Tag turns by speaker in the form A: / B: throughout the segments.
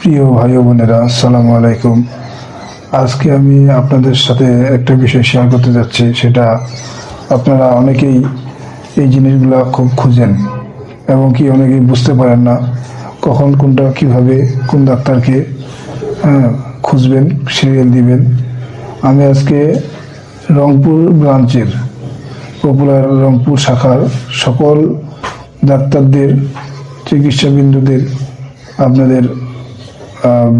A: প্রিয় ভাই বোনেরা আসসালামু আলাইকুম। আজকে আমি আপনাদের সাথে একটা বিষয় শেয়ার করতে যাচ্ছি সেটা আপনারা অনেকেই এই জিনিসগুলো খুব খুঁজেন এবং কি অনেকেই বুঝতে পারেন না কখন কোনটা কীভাবে কোন ডাক্তারকে হ্যাঁ, খুঁজবেন সিরিয়াল দিবেন। আমি আজকে রংপুর ব্রাঞ্চের পপুলার রংপুর শাখার সকল ডাক্তারদের চিকিৎসাবিন্দুদের আপনাদের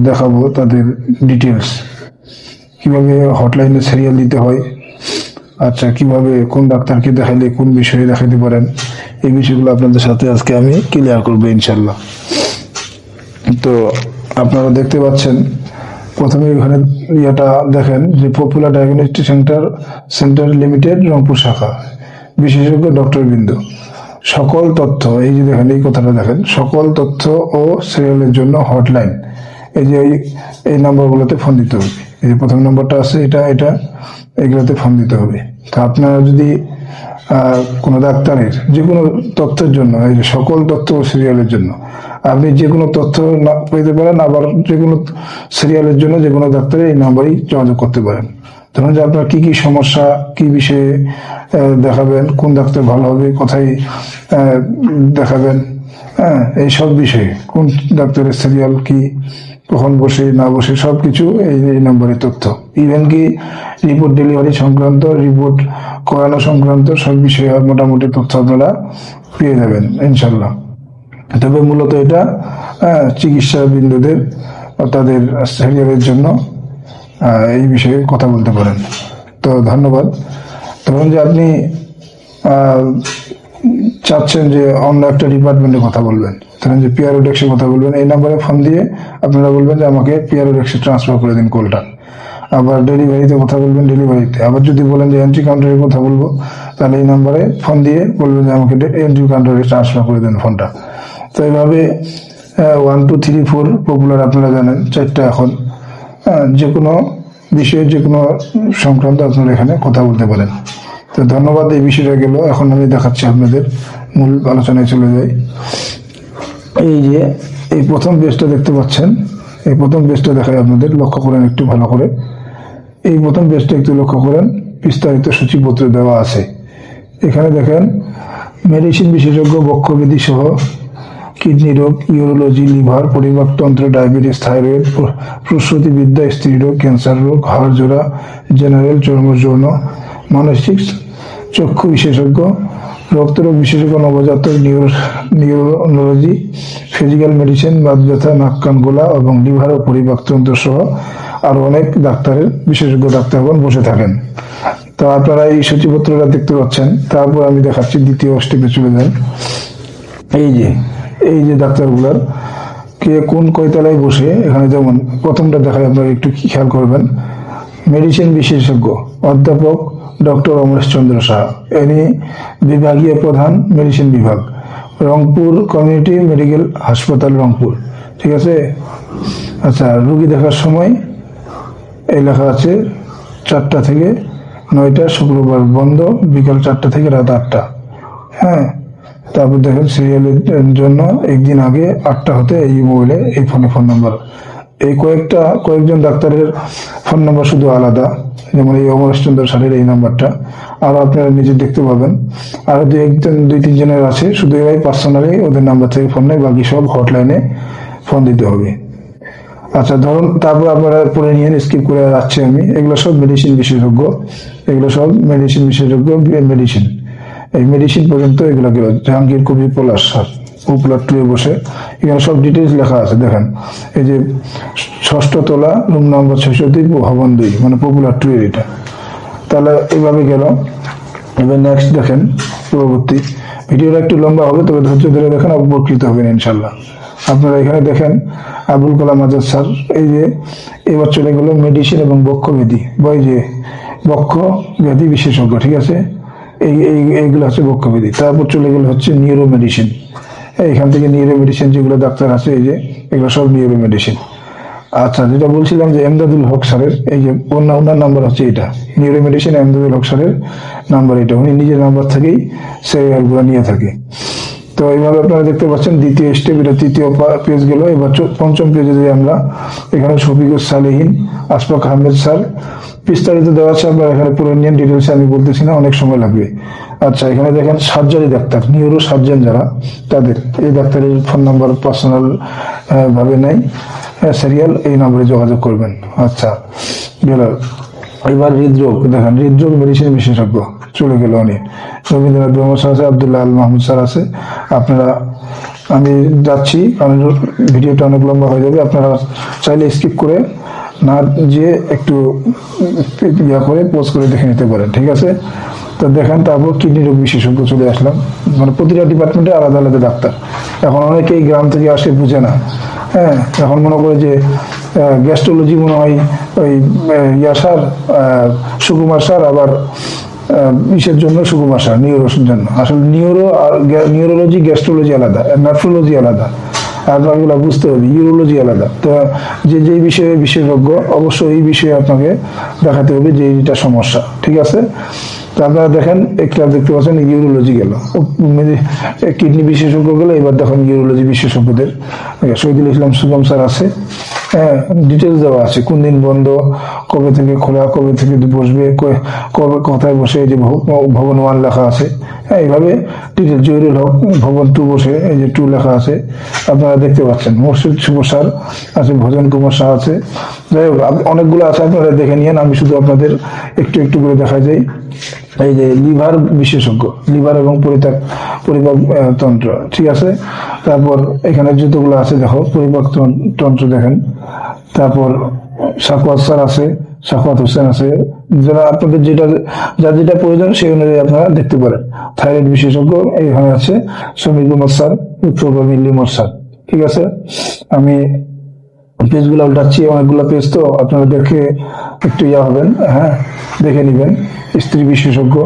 A: দেখাবো তাদের ডিটেলস কীভাবে হটলাইনে সিরিয়াল দিতে হয় আচ্ছা কীভাবে কোন ডাক্তারকে দেখাইলে, কোন বিষয়ে দেখাইতে পারেন, এই বিষয়গুলো আপনাদের সাথে আজকে আমি ক্লিয়ার করব ইনশাল্লাহ তো আপনারা দেখতে পাচ্ছেন, প্রথমে এখানে ইয়েটা দেখেন যে Popular Diagnostic Centre Centre Limited Rangpur শাখা। বিশেষজ্ঞ ডক্টর বিন্দু। সকল তথ্য, এই যে দেখেন, এই কথাটা দেখেন, সকল তথ্য ও সিরিয়ালের জন্য হটলাইন এই যে এই নাম্বারগুলোতে ফোন দিতে হবে। এই যে প্রথম নম্বরটা আছে, এটা এটা এগুলোতে ফোন দিতে হবে। তা আপনারা যদি কোনো ডাক্তারের যে কোনো তথ্যের জন্য, এই যে সকল তথ্য সিরিয়ালের জন্য, আপনি যে কোনো তথ্য না পেতে পারেন, আবার যে কোনো সিরিয়ালের জন্য যে কোনো ডাক্তারের এই নাম্বারেই যোগাযোগ করতে পারেন। ধরুন যে আপনার কী কী সমস্যা, কি বিষয়ে দেখাবেন, কোন ডাক্তার ভালো হবে কোথায় দেখাবেন। হ্যাঁ এই সব বিষয়ে। কোন ডাক্তারের সিরিয়াল কি কখন বসে না বসে সব কিছু এই এই নম্বরের তথ্য। ইভেন কি রিপোর্ট ডেলিভারি সংক্রান্ত রিপোর্ট করানো সংক্রান্ত সব বিষয়ে মোটামুটি তথ্য আপনারা পেয়ে যাবেন ইনশাল্লাহ তবে মূলত এটা আহ, চিকিৎসা বিন্দুদের তাদের সিরিয়ালের জন্য এই বিষয়ে কথা বলতে পারেন। তো ধন্যবাদ। ধরুন যে আপনি চাচ্ছেন যে অন্য একটা ডিপার্টমেন্টে কথা বলবেন। ধরেন যে পিআরওডেক্সে কথা বলবেন, এই নাম্বারে ফোন দিয়ে আপনারা বলবেন যে আমাকে পিআরওডেক্সে ট্রান্সফার করে দিন কলটা আবার ডেলিভারিতে কথা বলবেন ডেলিভারিতে আবার যদি বলেন যে এন্ট্রি কাউন্টারে কথা বলব, তাহলে এই নাম্বারে ফোন দিয়ে বলবেন যে আমাকে এন্ট্রি কাউন্টারে ট্রান্সফার করে দেন ফোনটা তো এইভাবে one two three four Popular আপনারা জানেন, চারটা এখন। যে কোনো বিষয়ে যে কোনো সংক্রান্ত আপনারা এখানে কথা বলতে পারেন। তো ধন্যবাদ, এই বিষয়টা গেল। এখন আমি দেখাচ্ছি আপনাদের মূল আলোচনায় চলে যাই। এই যে, এই প্রথম পেজটা দেখতে পাচ্ছেন। এই প্রথম পেজটা দেখাই আপনাদের, লক্ষ্য করেন একটু ভালো করে। এই প্রথম পেজটা একটু লক্ষ্য করেন, বিস্তারিত সূচিপত্র দেওয়া আছে। এখানে দেখেন, মেডিসিন বিশেষজ্ঞ, বক্ষবিধি সহ, কিডনি রোগ, ইউরোলজি, লিভার পরিপাকতন্ত্র ডায়াবেটিস, থাইরয়েড প্র- প্রসূতিবিদ্যা, স্ত্রী রোগ, ক্যান্সার রোগ হাড় জোড়া জেনারেল চর্ম যৌন মানসিক চক্ষু বিশেষজ্ঞ, রক্তরোগ বিশেষজ্ঞ, নবজাতক neuro, neurology, physical medicine Baat ব্যথা নাক কান গোলা এবং লিভার ও পরিপাকতন্ত্র সহ আরও অনেক ডাক্তারের বিশেষজ্ঞ ডাক্তারগণ বসে থাকেন। তো আপনারা এই সূচিপত্রটা দেখতে পাচ্ছেন। তারপর আমি দেখাচ্ছি দ্বিতীয় স্টেপে চলে যান এই যে এই যে ডাক্তারগুলার কে কোন কয়তলায় বসে, এখানে যেমন প্রথমটা দেখায় আপনারা একটু খেয়াল করবেন। মেডিসিন বিশেষজ্ঞ, অধ্যাপক ডক্টর অমরেশ চন্দ্র শাহ। ইনি বিভাগীয় প্রধান মেডিসিন বিভাগ, রংপুর কমিউনিটি মেডিকেল হাসপাতাল, রংপুর। ঠিক আছে? আচ্ছা রুগী দেখার সময় এই লেখা আছে, চারটা থেকে নয়টা, শুক্রবার বন্ধ, বিকাল চারটা থেকে রাত আটটা। হ্যাঁ? তারপর দেখেন সিরিয়ালের জন্য একদিন আগে আটটা হতে এই মোবাইলে এই ফোনে ফোন নাম্বার এই কয়েকটা, কয়েকজন ডাক্তারের ফোন নাম্বার শুধু আলাদা। যেমন এই অমরেশ চন্দ্র স্যারের এই নাম্বারটা আর আপনারা নিজে দেখতে পাবেন। আর দুই একজন, দুই তিনজনের আছে। শুধু এরাই পার্সোনালি ওদের নাম্বার থেকে ফোন নেয়, বাকি সব হটলাইনে ফোন দিতে হবে। আচ্ছা ধরুন তারপর আপনারা পড়ে নিয়ে স্কিপ করে যাচ্ছি আমি। এগুলো সব মেডিসিন বিশেষজ্ঞ। এগুলো সব মেডিসিন বিশেষজ্ঞ মেডিসিন এই মেডিসিন পর্যন্ত এগুলো গেল জাহাঙ্গীর কবি পলাশ স্যার পপুলার টুয়ে বসে। এখানে সব ডিটেলস লেখা আছে, দেখেন। এই যে ষষ্ঠ তলা রুম নম্বর দুই ভবন দুই মানে পপুলার টুয়ের এটা। তাহলে এইভাবে গেল। এবার নেক্সট দেখেন পরবর্তী ভিডিওটা একটু লম্বা হবে, তবে ধৈর্য ধরে দেখেন, উপকৃত হবেন ইনশাল্লাহ আপনারা এখানে দেখেন, আবুল কালাম আজাদ স্যার, এই যে এবার চলে গেল মেডিসিন এবং বক্ষব্যাধি বই যে বক্ষ ব্যাধি বিশেষজ্ঞ, ঠিক আছে? এই এই, এইগুলো হচ্ছে বক্ষব্যাধি তারপর চলে গেল হচ্ছে নিউরো মেডিসিন এইখান থেকে নিউরো মেডিসিন যেগুলো ডাক্তার আছে, এই যে, এগুলো সব নিউরো মেডিসিন আচ্ছা যেটা বলছিলাম যে এমদাদুল হক স্যারের, এই যে ওনার ওনার নাম্বার হচ্ছে এটা। নিউরো মেডিসিন এমদাদুল হক স্যারের নাম্বার এটা। উনি নিজের নাম্বার থেকেই সিরিয়ালগুলো নিয়ে থাকে। তো এইভাবে আপনারা দেখতে পাচ্ছেন, দ্বিতীয় স্টেপ এটা, তৃতীয় পেজ গেল। এবার পঞ্চম পেজে যাই আমরা, এখানে শফিকুর সালেহীন আশফাক আহমেদ স্যার বিস্তারিত দেওয়া আছে আপনারা এখানে পুরো ইন্ডিয়ান ডিটেলস আমি বলতেছি না, অনেক সময় লাগবে। আচ্ছা এখানে দেখেন সার্জারি ডাক্তার নিউরো সার্জন যারা, তাদের, এই ডাক্তারের ফোন নাম্বার পার্সোনাল ভাবে নেই। সিরিয়াল এই নম্বরে যোগাযোগ করবেন। আচ্ছা গেল। এবার হৃদরোগ, দেখেন, হৃদরোগ মেডিসিন বিশেষজ্ঞ, চলে গেল উনি রবীন্দ্রনাথ ব্রহ্ম স্যার আছে, আবদুল্লাহ আল মাহমুদ স্যার আছে। আপনারা, আমি যাচ্ছি কারণ ভিডিওটা অনেক লম্বা হয়ে যাবে, আপনারা চাইলে স্কিপ করে না যে একটু ইয়া করে পোস্ট করে দেখে নিতে পারেন ঠিক আছে? তো দেখেন তারপর কিডনি রোগ বিশেষজ্ঞ চলে আসলাম। মানে প্রতিটা ডিপার্টমেন্টে আলাদা আলাদা ডাক্তার। এখন অনেকেই গ্রাম থেকে আসে বুঝে না। হ্যাঁ এখন মনে করে যে গ্যাস্ট্রোলজি মনে হয় ওই ইয়া আহ, সুকুমার সার আবার ইসের জন্য সুকুমার সার নিউরোর জন্য। আসলে নিউরো আর নিউরোলজি গ্যাস্ট্রোলজি আলাদা নার্ফোলজি আলাদা। আর বাকিগুলো বুঝতে হবে। ইউরোলজি আলাদা। তো যে যে বিষয়ে বিশেষজ্ঞ, অবশ্যই এই বিষয়ে আপনাকে দেখাতে হবে যে এইটা সমস্যা। ঠিক আছে? আপনারা দেখেন, একটা দেখতে পাচ্ছেন ইউরোলজি গেল। কিডনি বিশেষজ্ঞ গেলে, এবার দেখেন ইউরোলজি বিশেষজ্ঞদের। শহীদুল ইসলাম সুগম স্যার আছে। হ্যাঁ ডিটেলস দেওয়া আছে, কোন দিন বন্ধ, কবে থেকে খোলা, কবে থেকে বসবে কবে, কোথায় বসে, এই যে ভবন ওয়ান লেখা আছে। হ্যাঁ এইভাবে ডিটেল জহিরুল হক, ভবন টু বসে, এই যে টু লেখা আছে। আপনারা দেখতে পাচ্ছেন মসজিদ শুভ স্যার আছে, ভজন কুমার শাহ আছে। যাই হোক অনেকগুলো আছে, আপনারা দেখে নিয়েন, আমি শুধু আপনাদের একটু একটু করে দেখা যায় এই যে লিভার বিশেষজ্ঞ, লিভার এবং পরিপাক পরিপাক তন্ত্র, ঠিক আছে? তারপর এখানে যতগুলো আছে, দেখো, পরিপাক তন্ত্র দেখেন। তারপর সাকুয়াত স্যার আছে সাকুয়াত হোসেন আছে। যারা আপনাদের যেটা, যার যেটা প্রয়োজন, সেই অনুযায়ী আপনারা দেখতে পারেন। থাইরয়েড বিশেষজ্ঞ এখানে আছে, সমীর কুমার স্যার উত্তরগামী লিমর স্যার ঠিক আছে? আমি পেজগুলো উল্টাচ্ছি, অনেকগুলো পেজ তো আপনারা দেখে একটু ইয়া হবেন হ্যাঁ দেখে নেবেন, স্ত্রী বিশেষজ্ঞ।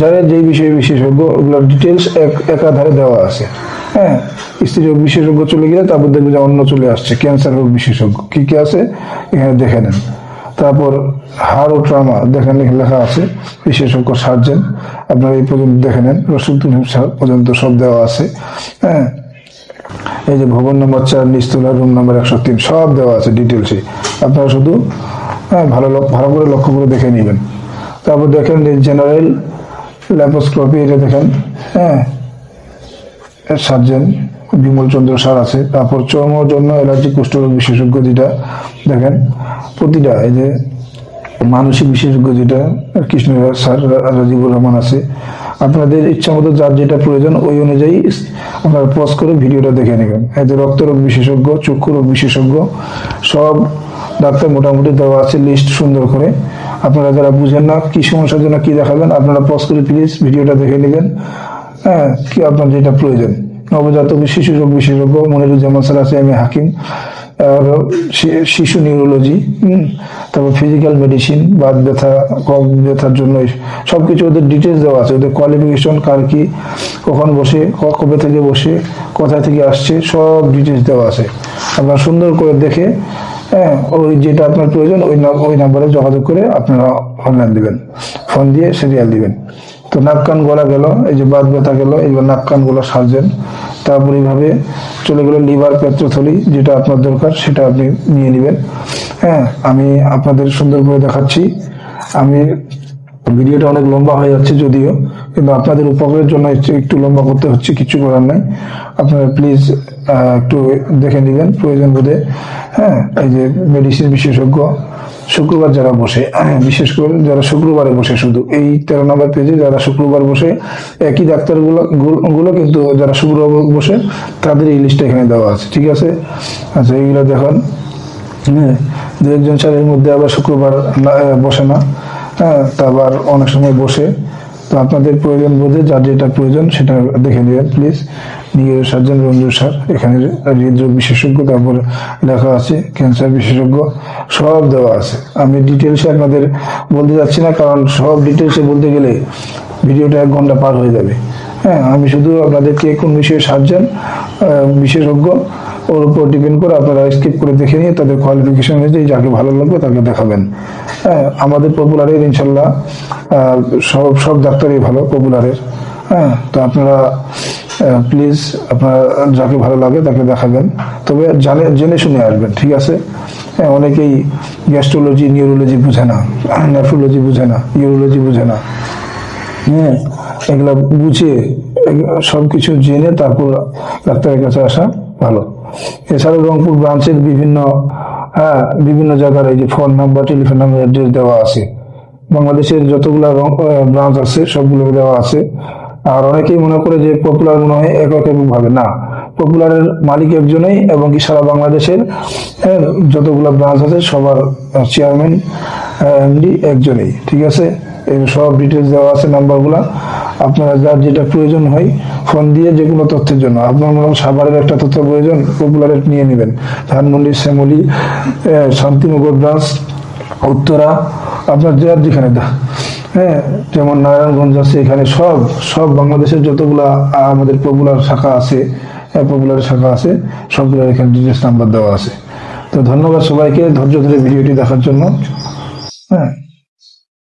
A: যারা যেই বিষয়ে বিশেষজ্ঞ, ওগুলোর ডিটেলস এক, একাধারে দেওয়া আছে। হ্যাঁ স্ত্রী রোগ বিশেষজ্ঞ চলে গেলে তারপর দেখবে যে অন্য চলে আসছে ক্যান্সার রোগ বিশেষজ্ঞ। কি কি আছে? এখানে দেখে নেন। তারপর হাড় ও ট্রামা দেখেন, লেখা আছে, বিশেষজ্ঞ সার্জেন আপনারা এই পর্যন্ত দেখে নেন রসুদ্দিন পর্যন্ত সব দেওয়া আছে। হ্যাঁ এই যে ভবন নম্বর চার নিচতলা রুম নম্বর একশো তিন, সব দেওয়া আছে ডিটেলসে আপনারা শুধু হ্যাঁ ভালো ভালো করে লক্ষ্য করে দেখে নেবেন। তারপর দেখেন যে জেনারেল ল্যাপোস্কোপি এটা দেখেন হ্যাঁ সার্জেন বিমল চন্দ্র স্যার আছে। তারপর চর্মর জন্য অ্যালার্জি কুষ্ঠরোগ বিশেষজ্ঞ যেটা, দেখেন, প্রতিটা এই যে মানসিক বিশেষজ্ঞ যেটা কৃষ্ণ স্যার, রাজীবুর রহমান আছে। আপনাদের ইচ্ছা মতো যার যেটা প্রয়োজন ওই অনুযায়ী আপনারা পজ করে ভিডিওটা দেখে নেবেন। যে রক্তরোগ বিশেষজ্ঞ, চক্ষু রোগ বিশেষজ্ঞ, সব ডাক্তার মোটামুটি দেওয়া আছে লিস্ট সুন্দর করে। আপনারা যারা বুঝেন না কি সমস্যার জন্য কি দেখাবেন, আপনারা পজ করে প্লিজ ভিডিওটা দেখে নেবেন। হ্যাঁ কি আপনার যেটা প্রয়োজন। নবজাতক শিশু রোগ বিশেষজ্ঞ মনিরুজ্জামান স্যার আছে আমি হাকিম, আর শিশু নিউরোলজি তারপর ফিজিক্যাল মেডিসিন বাত ব্যথা কম ব্যথার জন্য সব কিছু ওদের ডিটেলস দেওয়া আছে। ওদের কোয়ালিফিকেশন কার কি, কখন বসে কবে থেকে বসে কোথা থেকে আসছে, সব ডিটেলস দেওয়া আছে। আপনারা সুন্দর করে দেখে হ্যাঁ ওই যেটা আপনার প্রয়োজন, ওই ওই নাম্বারে যোগাযোগ করে আপনারা অনলাইন দিবেন। ফোন দিয়ে সিরিয়াল দিবেন। তো নাক কান গলা গেল এই যে বাত ব্যথা গেল এইবার নাক কান গলা সার্জেন তারপর এইভাবে চলে গেল লিভার পেত্রথলি যেটা আপনার দরকার, সেটা আপনি নিয়ে নেবেন। হ্যাঁ আমি আপনাদের সুন্দর করে দেখাচ্ছি। আমি ভিডিওটা অনেক লম্বা হয়ে যাচ্ছে যদিও, কিন্তু আপনাদের উপকারের জন্য একটু লম্বা করতে হচ্ছে, কিছু করার নাই। আপনারা প্লিজ একটু দেখে নেবেন, প্রয়োজন বোধে। হ্যাঁ এই যে মেডিসিন বিশেষজ্ঞ, শুক্রবার যারা বসে, বিশেষ করে যারা শুক্রবারে বসে শুধু, এই তেরো নম্বর পেজে যারা শুক্রবার বসে, একই ডাক্তারগুলো গুলো- কিন্তু যারা শুক্রবার বসে, তাদের এই লিস্টটা এখানে দেওয়া আছে, ঠিক আছে? আচ্ছা এইগুলো দেখুন। হ্যাঁ দু একজন স্যারের মধ্যে আবার শুক্রবার বসে না হ্যাঁ তা আবার অনেক সময় বসে। তো আপনাদের প্রয়োজন বোধে যার যেটা প্রয়োজন সেটা দেখে নেবেন প্লিজ নিজের সার্জন রঞ্জু স্যার, এখানে হৃদরোগ বিশেষজ্ঞ, তারপর লেখা আছে, ক্যান্সার বিশেষজ্ঞ, সব দেওয়া আছে। আমি ডিটেলসে আপনাদের বলতে যাচ্ছি না, কারণ সব ডিটেলসে বলতে গেলে ভিডিওটা এক ঘণ্টা পার হয়ে যাবে। হ্যাঁ আমি শুধু আপনাদেরকে কোন বিষয়ে সার্জন বিশেষজ্ঞ ওর উপর ডিপেন্ড করে আপনারা স্কিপ করে দেখে নিয়ে তাদের কোয়ালিফিকেশন অনুযায়ী যাকে ভালো লাগবে তাকে দেখাবেন। হ্যাঁ আমাদের পপুলারের ইনশাল্লাহ সব সব ডাক্তারই ভালো পপুলারের হ্যাঁ তো আপনারা প্লিজ আপনারা যাকে ভালো লাগে তাকে দেখাবেন। তবে জানে, জেনে শুনে আসবেন, ঠিক আছে? হ্যাঁ অনেকেই গ্যাস্ট্রোলজি নিউরোলজি বুঝে না নেফ্রোলজি বুঝে না ইউরোলজি বুঝে না। হ্যাঁ এগুলা বুঝে সব কিছু জেনে তারপর ডাক্তারের কাছে আসা। ভালো। এছাড়াও রংপুর ব্রাঞ্চের বিভিন্ন হ্যাঁ বিভিন্ন জায়গার এই যে phone number telephone number address দেওয়া আছে। বাংলাদেশের যতগুলা ব্রাঞ্চ আছে সবগুলো দেওয়া আছে। আর অনেকেই মনে করে যে পপুলার মনে হয় একক একক ভাবে না পপুলারের মালিক একজনেই এবং কি সারা বাংলাদেশের হ্যাঁ, যতগুলো ব্রাঞ্চ আছে সবার চেয়ারম্যান এমডি একজনেই ঠিক আছে? সব ডিটেলস দেওয়া আছে নাম্বারগুলা আপনারা যার যেটা প্রয়োজন হয় ফোন দিয়ে যে কোনো তথ্যের জন্য। আপনার মনে সাভারের একটা তথ্য প্রয়োজন পপুলারের নিয়ে নেবেন। ধানমন্ডি, শ্যামলি শান্তিনগর, ব্রাঞ্চ, উত্তরা, আপনার যার যেখানে হ্যাঁ যেমন নারায়ণগঞ্জ আছে, এখানে সব সব বাংলাদেশের যতগুলা আমাদের পপুলার শাখা আছে পপুলার শাখা আছে, সবগুলোর এখানে ডিটেলস নাম্বার দেওয়া আছে। তো ধন্যবাদ সবাইকে ধৈর্য ধরে ভিডিওটি দেখার জন্য। হ্যাঁ।